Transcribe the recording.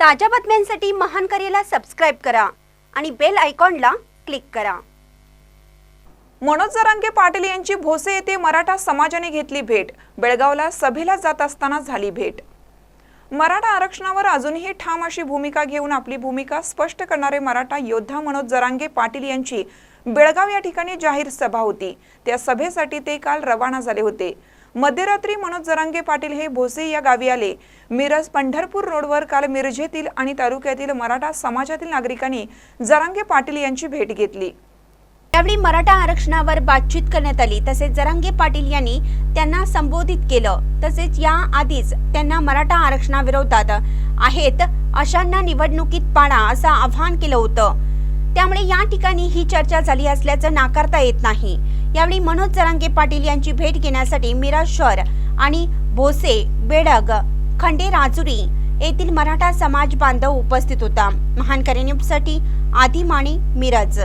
ताज्या बातम्यांसाठी महान करेला सबस्क्राईब करा आणि बेल आयकॉनला क्लिक करा. मनोज जरांगे पाटील यांची भोसे येथे मराठा समाजाने घेतली भेट. बेळगावला सभेला जात असताना झाली भेट. मराठा आरक्षणावर अजूनही ठाम अशी भूमिका घेऊन आपली भूमिका स्पष्ट करणारे मराठा योद्धा मनोज जरांगे पाटील यांची बेळगाव या ठिकाणी जाहीर सभा होती. त्या सभेसाठी ते काल रवाना झाले होते. मध्यरात्री मनोज जरांगे पाटील हे भोसे या गावी आले. मिरज पंढरपूर रोडवर काल मिरजेतील आणि तालुक्यातील मराठा समाजातील नागरिकांनी जरांगे पाटील यांची भेट घेतली. यावेळी मराठा आरक्षणावर बातचीत करण्यात आली. तसेच जरांगे पाटील यांनी त्यांना संबोधित केलं. तसेच या आधीच त्यांना मराठा आरक्षणाविरोधात आहेत अशांना निवडणुकीत पाडा असं आवाहन केलं होतं. त्यामुळे या ठिकाणी ही चर्चा झाली असल्याचं नाकारता येत नाही. यावेळी मनोज जरांगे पाटील यांची भेट घेण्यासाठी मिरज शहर आणि भोसे बेडग खंडे राजुरी येथील मराठा समाज बांधव उपस्थित होता. महान न्यूजसाठी आदी माने मिरज.